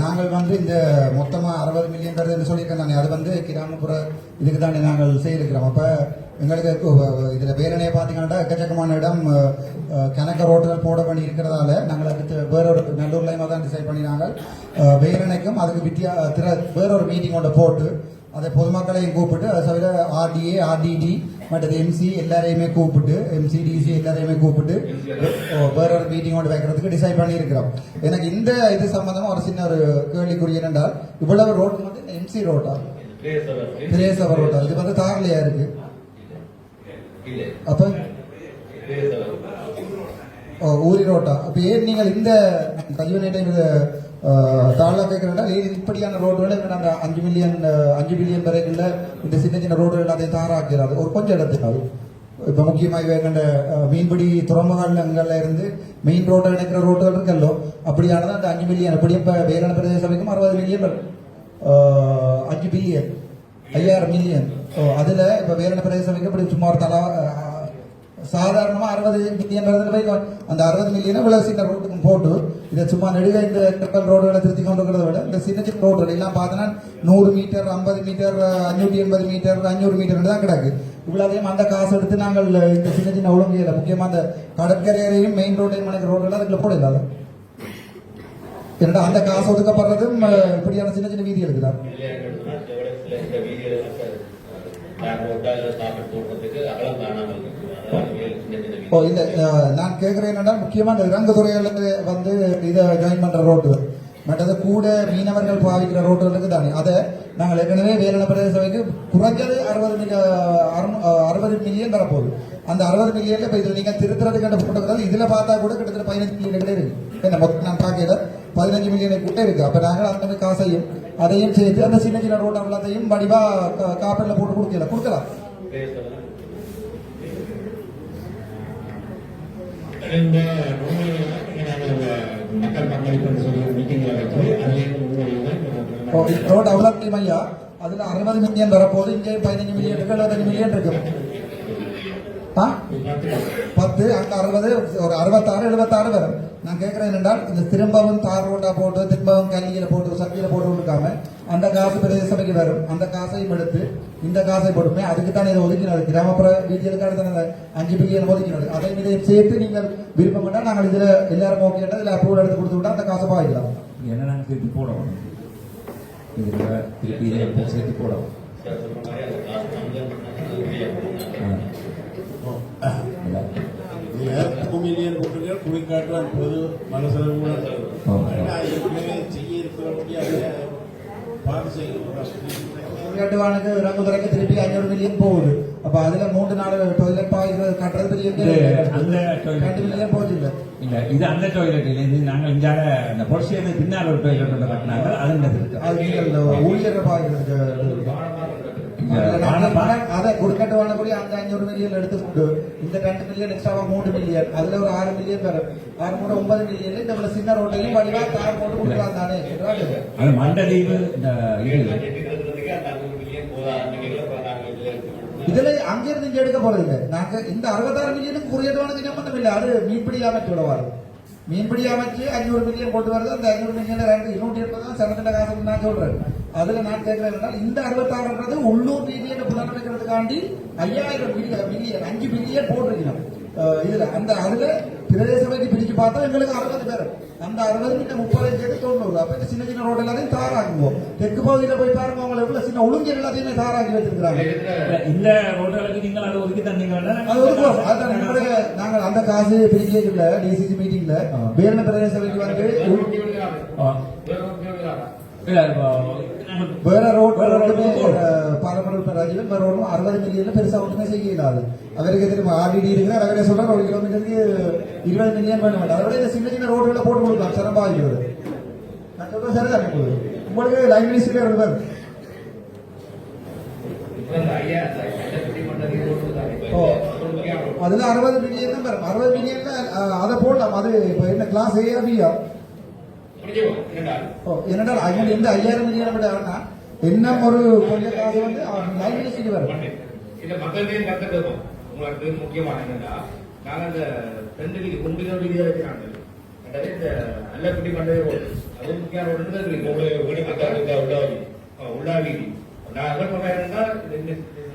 நாங்கள் வந்து இந்த மொத்தமாக அறுபது மில்லியன் தருதுன்னு சொல்லியிருக்கேன் நான். அது வந்து கிராமப்புற இதுக்கு தானே நாங்கள் செய்திருக்கிறோம். அப்போ எங்களுக்கு இதில் பேரணையை பார்த்தீங்கன்னா எக்கச்சக்கமான இடம் கணக்க ரோட்டுகள் போட பண்ணி இருக்கிறதால நாங்கள் அடுத்து வேறொரு நல்லூர்லையும் தான் டிசைட் பண்ணினாங்க பேரணைக்கும் வேரணைக்கும் அதுக்கு வித்தியா திற வேறொரு மீட்டிங் ஒன்று போட்டு அதை பொதுமக்களையும் கூப்பிட்டு அதை தவிர ஆர்டிஏ ஆர்டிடி மற்றது எம்சி எல்லாரையுமே கூப்பிட்டு எம்சி டிசி எல்லாரையுமே கூப்பிட்டு ஓ, வேற ஒரு மீட்டிங் வைக்கிறதுக்கு டிசைட் பண்ணியிருக்கிறோம். எனக்கு இந்த இது சம்பந்தமா ஒரு சின்ன ஒரு கேள்விக்குரிய என்றால் இவ்வளவு ரோட் வந்து எம்சி ரோட்டா பிரேசவர் ரோட்டா இது வந்து தாரலையா இருக்கு? அப்ப? ஓ, ஊரி ரோட்டா அப்ப ஏன் நீங்கள் இந்த கல்விநேட்டை இது தாழ்வாக கேட்கிறேன்னா இப்படியான ரோடுகள் எங்க அந்த அஞ்சு மில்லியன் அஞ்சு மில்லியன் வரைக்குள்ள இந்த சின்ன சின்ன ரோடுகள் எல்லாத்தையும் தாராக்கிறாரு. ஒரு கொஞ்சம் இடத்துக்கு அது. இப்போ முக்கியமாக எங்கண்ட மீன்பிடி துறைமுகங்கள்ல இருந்து மெயின் ரோடு இணைக்கிற ரோடுகள் இருக்கல்லோ அப்படியானது அந்த அஞ்சு மில்லியன் அப்படியே இப்போ வேலன பிரதேச சபைக்கும் அறுபது மில்லியன் அஞ்சு பில்லியன் ஐயாயிரம் மில்லியன் ஓ இப்போ இப்ப வேலன பிரதேச சபைக்கு இப்படி சுமார் தலா சாதாரணமாக அறுபது மில்லியன் வருதுன்னு போய் அந்த அறுபது மில்லியனை இவ்வளவு சின்ன ரோட்டுக்கும் போட்டு இதை சும்மா நெடுக இந்த கப்பல் ரோடுகளை திருத்தி கொண்டு இருக்கிறத விட இந்த சின்ன சின்ன ரோடுகள் எல்லாம் பார்த்தோன்னா நூறு மீட்டர் ஐம்பது மீட்டர் அஞ்சூற்றி எண்பது மீட்டர் அஞ்சூறு மீட்டர் தான் கிடக்கு இவ்வளவையும் அந்த காசு எடுத்து நாங்கள் இந்த சின்ன சின்ன ஒழுங்கு முக்கியமாக அந்த கடற்கரையரையும் மெயின் ரோட்டையும் மனைக்கிற ரோடுகள் அதுக்குள்ள போட இல்லாத என்னடா அந்த காசு ஒதுக்கப்படுறதும் இப்படியான சின்ன சின்ன வீதி இருக்குதா ஓ இல்ல நான் கேட்கிறேன் என்னன்னா முக்கியமா இந்த இறங்கு வந்து இதை ஜாயின் பண்ற ரோட்டு மற்றது கூட மீனவர்கள் பாவிக்கிற ரோட்டுகளுக்கு தானே அதை நாங்கள் ஏற்கனவே வேலன பிரதேச சபைக்கு குறைஞ்சது அறுபது மில்லிய அறுபது மில்லியன் தரப்போகுது அந்த அறுபது மில்லியன்ல இப்போ இது நீங்க திருத்துறதுக்கான கண்ட போட்டுக்கிறது இதுல பார்த்தா கூட கிட்டத்தட்ட பதினஞ்சு மில்லியன் கிட்ட இருக்கு என்ன மொத்தம் நான் பார்க்கல பதினஞ்சு மில்லியன் கிட்ட இருக்கு அப்ப நாங்கள் அந்த மாதிரி காசையும் அதையும் சேர்த்து அந்த சின்ன சின்ன ரோட்டை எல்லாத்தையும் வடிவா கா- காப்பீடுல போட்டு கொடுக்கல கொடுக்கலாம் இந்த மக்கள் பங்களிப்பு சொல்லி மீட்டிங்கில் வைத்து அதிலேருந்து முன்மொழிவுகள் ஓ, இந்த ரோடு அவ்வளோ அறுபது மில்லியன் வரப்போது இங்கே பதினஞ்சு மில்லியன் இருக்கு மில்லியன் இருக்கு. பத்து? அங்க அறுபது ஒரு அறுபத்தாறு எழுபத்தாறு வரும். நான் கேட்கறேன் என்றால் இந்த திரும்பவும் தார் ரோட்டா போட்டு திரும்பவும் கல்லியில போட்டு சக்தியில போட்டு கொடுக்காம அந்த காசு பிரதேச சபைக்கு வரும். அந்த காசையும் எடுத்து இந்த காசை போட்டுமே அதுக்கு தான் இதை ஒதுக்கினது. கிராமப்புற வீட்டியலுக்காக தான் அஞ்சு பில்லியன் ஒதுக்கினது. அதை இதை சேர்த்து நீங்கள் விருப்பம் பண்ணா நாங்கள் இதுல எல்லாரும் ஓகே இதுல அப்ரூவல் எடுத்து கொடுத்து விட்டா அந்த காசை பாய்க்கலாம் என்ன நாங்கள் திருப்பி போடணும்? இதில் திருப்பி சேர்த்து போடணும். ஆ. இல்லை. இதுல டூ மில்லியன் போட்டுங்க குளிக்காட்டுவான் பொது மனசுல கூட ஓ. ஆனா, ஏற்கனவே செய்ய இருக்கிற முடியாது பார்த்து செய்யணும் கட்டுவானுக்கு ரங்குதுறைக்கு திருப்பி அஞ்சூறு மில்லியன் போகுது அப்ப அதுல மூன்று நாலு டொய்லெட் பாய்க்கிறது கட்டுறது இது அந்த. ரெண்டு மில்லியன் போச்சு இல்ல இல்ல இது அந்த டாய்லெட் இல்லை இது நாங்கள் இங்கால இந்த பொலிசியது பின்னால் ஒரு டாய்லெட் கட்டினாங்க அது ஊழியர் அதை கொடுக்கட்டு வாழக்கூடிய அந்த அஞ்சூறு மில்லியன் எடுத்துக்கொண்டு இந்த ரெண்டு மில்லியன் எக்ஸ்ட்ராவா மூணு மில்லியன் அதுல ஒரு ஆறு மில்லியன் வரும் ஆறு மூணு ஒன்பது மில்லியன் இவ்வளவு சின்ன ரோட்டையும் வடிவா தார் போட்டு கொடுக்கலாம் தானே மண்டலீவு இதுல அங்கிருந்து இங்க எடுக்க போறது இல்ல நாங்க இந்த அறுபத்தாறு மில்லியனுக்கு குறியீடுவானது சம்பந்தம் இல்ல அது மீன்பிடி அமைச்சு விடுவாரு மீன்பிடி அமைச்சு அஞ்சூறு மில்லியன் போட்டு வருது அந்த அஞ்சூறு மில்லியன் ரெண்டு இருநூற்றி எண்பது தான் செவன்டி காசு நான் சொல்றேன். அதுல நான் கேட்கிறேன் என்றால் இந்த அறுபத்தாறுன்றது உள்ளூர் ரீதியில புனரமைக்கிறதுக்காண்டி ஐயாயிரம் மில்லியன் அஞ்சு மில்லியன் போட்டிருக்கிறோம் இதுல அந்த அதுல பிரதேச சபைக்கு பிரிச்சு பார்த்தா எங்களுக்கு அறுபது பேர் அந்த அறுபது கிட்ட முப்பது சேர்த்து தொண்ணூறு அப்ப இந்த சின்ன சின்ன ரோடு எல்லாத்தையும் தாராக்குவோம் தெற்கு பகுதியில போய் பாருங்க அவங்க எவ்வளவு சின்ன ஒழுங்கு எல்லாத்தையுமே தாராக்கி வச்சிருக்கிறாங்க இல்ல, இந்த ரோடுகளுக்கு நீங்கள் அதை ஒதுக்கி தந்தீங்கன்னா அது ஒதுக்குவோம். அதான் நம்மளுடைய நாங்கள் அந்த காசு பிரிக்கல டிசிசி மீட்டிங்ல. வேலன பிரதேச சபைக்கு வந்து வேற வேற வேற. ரோடும் அறுபது மில்லியன்ல பெருசா ஒன்றுமே செய்ய இயலாது அவருக்கு தெரியும் ஆர்டிடி இருக்கிற அவரே சொல்ற ஒரு கிலோமீட்டருக்கு இருபது மில்லியன் வேணும். அதை விட இந்த சின்ன சின்ன ரோடுகளை போட்டு கொடுக்கலாம். சிறப்பாகிறது நான் சொல்றேன் சரிதான் உங்களுக்கு உங்களுக்கு லைன் மினிஸ்டரே ஓ. அதுல அறுபது மில்லியன் தான் வரும் அறுபது மில்லியன்ல அதை போடலாம். அது இப்ப என்ன கிளாஸ் ஏ ஓ என்னடா ஐயா இந்த ஐயாயிரம் மில்லியன் விட என்ன ஒரு கொஞ்சம் காசு வந்து லைன் மினிஸ்டருக்கு வரும் இந்த மக்கள்கிட்டையும் கத்துக்கிறோம் உங்களுக்கு முக்கியமான என்னன்னா நாங்க அந்த ரெண்டு வீதி ஒன்று வீதியா வைக்கிறாங்க மற்றது இந்த நல்ல குடி மண்டபே ரோடு அது முக்கியமான ரோடு இருக்கு உங்களுக்கு வீடு பக்கம் இந்த உள்ளாவி உள்ளாவி நான் அங்கே போறேன்னா இந்த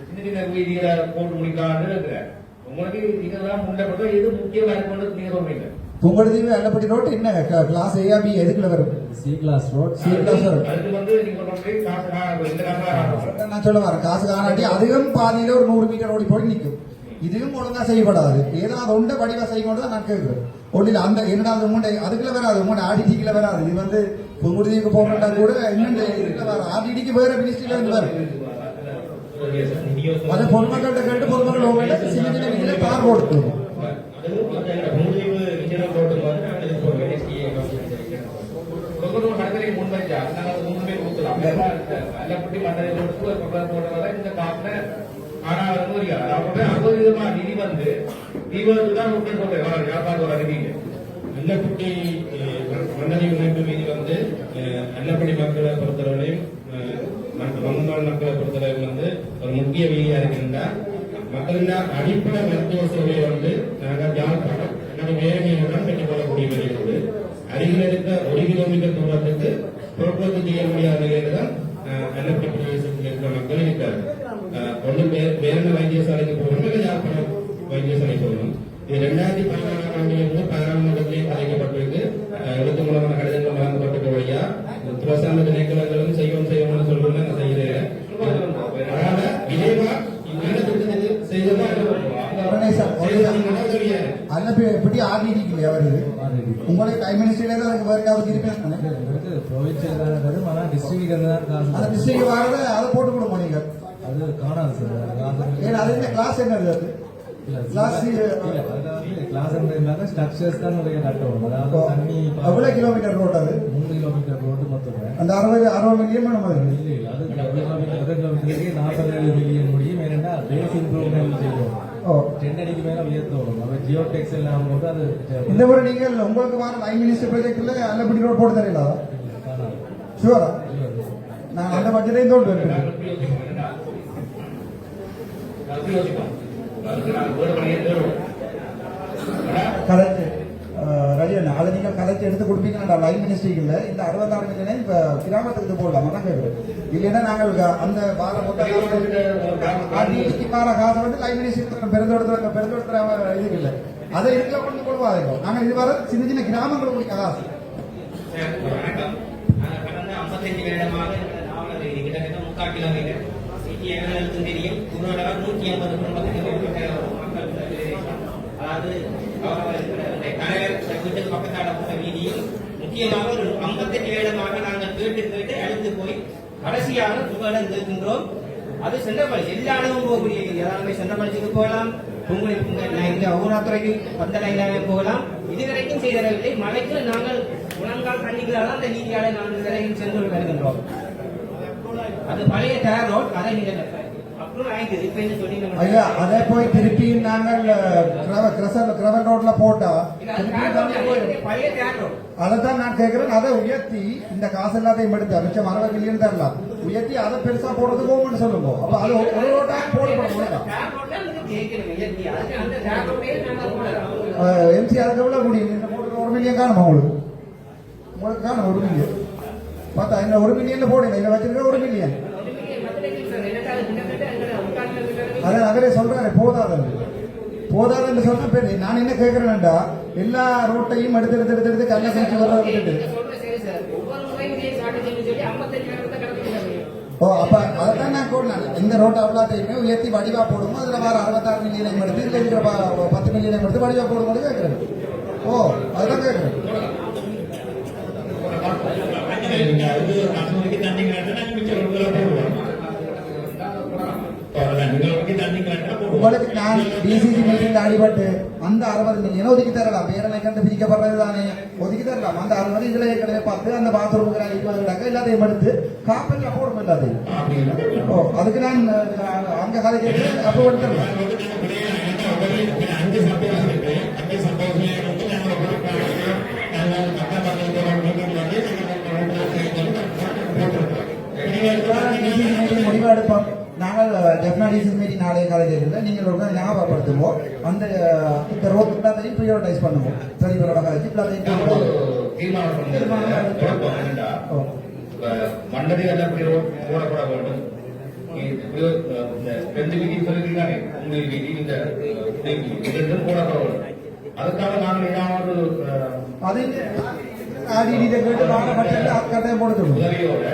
சின்ன சின்ன வீதியில போட்டு முடிக்கான்னு இருக்கிறேன். உங்களுக்கு இதெல்லாம் முன்னே எது முக்கியமா இருக்கும்னு நீங்க சொல்றீங்க? புங்கடுதீவு அல்லப்பட்டி ரோட் என்ன? கிளாஸ் ஏஆ பி எதுக்குள்ள வரும்? C class road C class வரும் அதுக்கு வந்து நீங்க சொல்ற மாதிரி காசு நான் சொல்ல வரேன். காசு காணாட்டி அதிகம் பாதியில ஒரு நூறு மீட்டர் ஓடி போய் நிற்கும் இதுவும் ஒழுங்கா செய்யப்படாது. ஏதாவது ஒன்றை வடிவா செய்யணும் தான் நான் கேட்கிறேன். ஒன்றில் அந்த என்னடா அது உங்கள்ட அதுக்குள்ள வராது. உங்கள்ட ஆடிடிக்குள்ள வராது. இது வந்து புங்குடுதீவுக்கு போகிறா கூட என்னென்ன இதுக்குள்ள வர ஆடிடிக்கு வேற மினிஸ்ட்ரியில இருந்து வரும். அதை பொதுமக்கள்கிட்ட கேட்டு பொதுமக்கள் உங்கள்கிட்ட சின்ன சின்ன வீதியில கார் போட்டு வெள்ளப்பட்டி மண்டலி இணைப்பு மீதி வந்து வெள்ளப்பட்டி மக்களை பொறுத்தவரையும் மங்கம்பாள் மக்களை பொறுத்தவரையும் வந்து ஒரு முக்கிய வீதியா இருக்கின்ற மக்களின் அடிப்படை மருத்துவ சேவையை வந்து நாங்கள் யாழ்ப்பாணம் அல்லது வேலையுடன் பெற்றுக் கொள்ளக்கூடிய அருகில் இருக்க ஒரு கிலோமீட்டர் தூரத்துக்கு போக்குவரத்து செய்ய முடியாத நிலையில தான் பிரதேசத்தில் இருக்கிற மக்கள் இருக்கிறார் ஒன்று வேற வைத்தியசாலைக்கு போகணும் இல்லை யாழ்ப்பாணம் வைத்தியசாலை போகணும். இது ரெண்டாயிரத்தி பதினாறாம் ஆண்டிலிருந்து பாராளுமன்றத்திலே கலைக்கப்பட்டிருக்கு. அஹ் எழுத்து மூலமான கடிதங்கள் வழங்கப்பட்டிருக்க வழியா துவசார்ந்த திணைக்களங்களும் செய்வோம் செய்வோம்னு சொல்றேன் நான் செய்கிறேன் அதனால விரைவா உடனே சார், உடனே சொல்லியாரு அல்லப்பட்டி ஆடிடிக்கு வருது உங்களுக்கு டைம் மினிஸ்ட்ரியில தான் அதுக்கு வேற யாவது இருப்பேன் இவருக்கு ப்ரொவின்சியல் தான் வரும் ஆனால் டிஸ்ட்ரிக்ட் தான் காசு அந்த டிஸ்ட்ரிக்ட் வரத அதை போட்டு கொடுங்க நீங்க அது காணாது சார் ஏன்னா அது என்ன கிளாஸ் என்னது அது? கிளாஸ் கிளாஸ் இல்லாத ஸ்ட்ரக்சர்ஸ் தான் அதாவது தண்ணி எவ்வளவு கிலோமீட்டர் ரோட் அது? மூணு கிலோமீட்டர் ரோடு மொத்தம் அந்த அறுபது அறுபது மில்லியன் அது? இல்லை அது கிலோமீட்டர் கிலோமீட்டருக்கு நாற்பது மில்லியன் முடியும். ஏன்னா பேஸ் இம்ப்ரூவ்மெண்ட் செய்யும் ஓ. டென் அடிக்கு மேல உயர்த்தணும் அப்ப ஜியோ டெக்ஸ் எல்லாம் போது அது இந்த முறை நீங்கள் உங்களுக்கு வர லைன் மினிஸ்டர் ப்ராஜெக்ட்ல அல்லப்பட்டி ரோட் போட்டு தரீங்களா? ஷுவரா நான் அந்த தோண்டு வைப்பேன் கலைச்சு ரஜினி அதை எடுத்து கொடுப்பீங்கன்னா லைன் மினிஸ்ட்ரிக்கு இல்லை இந்த அறுபத்தாறு மில்லியனே இப்போ கிராமத்துக்கு போடலாம்? தான் கேட்குறேன் இல்லைன்னா நாங்கள் அந்த வார மொத்தம் வார காசை வந்து லைன் மினிஸ்ட்ரி பெருந்தோட்டத்தில் பெருந்தோட்டத்தில் இதுக்கு இல்லை. அதை இதுக்குள்ள கொண்டு கொடுவாங்க நாங்கள் இது வர சின்ன சின்ன கிராமங்களுக்கு காசு. வணக்கம். நாங்கள் கடந்த 55 வருடமாக கிட்டத்தட்ட முக்கால் கிலோமீட்டர் சிட்டி எங்களுக்கும் தெரியும் குருநாடகா நூற்றி ஐம்பது குடும்பத்துக்கு மேற்பட்ட அதாவது தலைவர் வீட்டுக்கு பக்கத்தாட போன வீதியில் முக்கியமாக ஒரு 58 வருடமாக நாங்கள் கேட்டு கேட்டு அழுத்து போய் கடைசியாக உங்களிடம் இருக்கின்றோம் அது சென்றபடி எல்லா இடமும் போகக்கூடிய வீதி. அதாவது போகலாம் பொங்கல் பொங்கல் இங்க பந்த பந்தலையிலாக போகலாம். இதுவரைக்கும் செய்தரவில்லை. மழைக்கு நாங்கள் முழங்கால் தண்ணிகளால் அந்த நீதியாளர் நாங்கள் வரையும் சென்று வருகின்றோம். அது பழைய டயர் ரோட் அதை நீங்கள் ஐயா அதே போய் திருப்பி நாங்கள் கிரசல் கிரவல் ரோட்ல போட்டா அதைத்தான் நான் கேட்கிறேன். அதை உயர்த்தி இந்த காசு எல்லாத்தையும் எடுத்து மிச்சம் அறுபது மில்லியன் தரலாம் உயர்த்தி அதை பெருசா போடுறது போகும்னு சொல்லுங்க. அப்ப அது ஒரு ரோட்டா போடப்படும் எம்சி அதுக்கு எவ்வளவு முடியும் ஒரு மில்லியன் காணுமா உங்களுக்கு? உங்களுக்கு காணும்? ஒரு மில்லியன் பார்த்தா இந்த ஒரு மில்லியன்ல போடுங்க. இதுல வச்சிருக்க ஒரு மில்லியன் அதை அவரே சொல்றாரு போதாது போதாது என்று சொன்ன பேரு நான் என்ன கேட்கிறேன்டா எல்லா ரோட்டையும் எடுத்து எடுத்து எடுத்து எடுத்து கல்ல செஞ்சு வர விட்டுட்டு ஒவ்வொரு முறையும் இதே சாட்டு சொல்லி சொல்லி 55 நேரத்தை கடத்தி ஓ அப்ப அதான் நான் கூறினேன். இந்த ரோட்டை அவ்வளோத்தையுமே உயர்த்தி வடிவா போடுமோ? அதுல வர அறுபத்தாறு மில்லியனை எடுத்து இதுல இருக்கிற பத்து மில்லியனை எடுத்து வடிவா போடும்போது கேட்கிறேன் ஓ அதுதான் கேட்கிறேன் உங்களுக்கு நான் டிசிசி மீட்டிங் அடிபட்டு அந்த அறுபது மில்லியனை ஒதுக்கி தரலாம். பேரனை கண்டு பிரிக்கப்படுறது தானே? ஒதுக்கி தரலாம். அந்த அறுபது இதுல ஏற்கனவே பார்த்து அந்த பாத்ரூமுக்கு இருபது கிடக்க. எல்லாத்தையும் எடுத்து காப்பீட்டில் போடும் எல்லாத்தையும். அதுக்கு நான் அஹ், அங்க காலேஜ் அப்போ எடுத்துடலாம் அஞ்சு சம்பவம் இருக்கு அஞ்சு சம்பவத்துல வந்து நாங்க ஒரு காரணம் நாங்கள் மக்கள் மக்கள் மீட்டிங் வந்து போட்டிருக்கோம் முடிவு எடுப்போம் நாங்கள் டிசிசி மீட்டிங் நாளைய காலேஜ் இல்லை நீங்கள் ஒரு ஞாபகப்படுத்துவோம் அந்த இந்த ரோட்டில் எல்லாத்தையும் ப்ரியோரிட்டைஸ் பண்ணுவோம். பெரியவரோட கழிச்சு எல்லாத்தையும். தீர்மானம் இப்படி போடப்பட வேண்டும். ரெண்டு வீதி சொல்லிருக்காங்க உங்கள் வீதி இந்த ரெண்டும் போடப்பட வேண்டும். அதுக்காக நாங்கள் ஏதாவது அது கேட்டு வாங்க பட்சத்தில் கட்டாயம் போட சொல்லுவோம் உதவியோட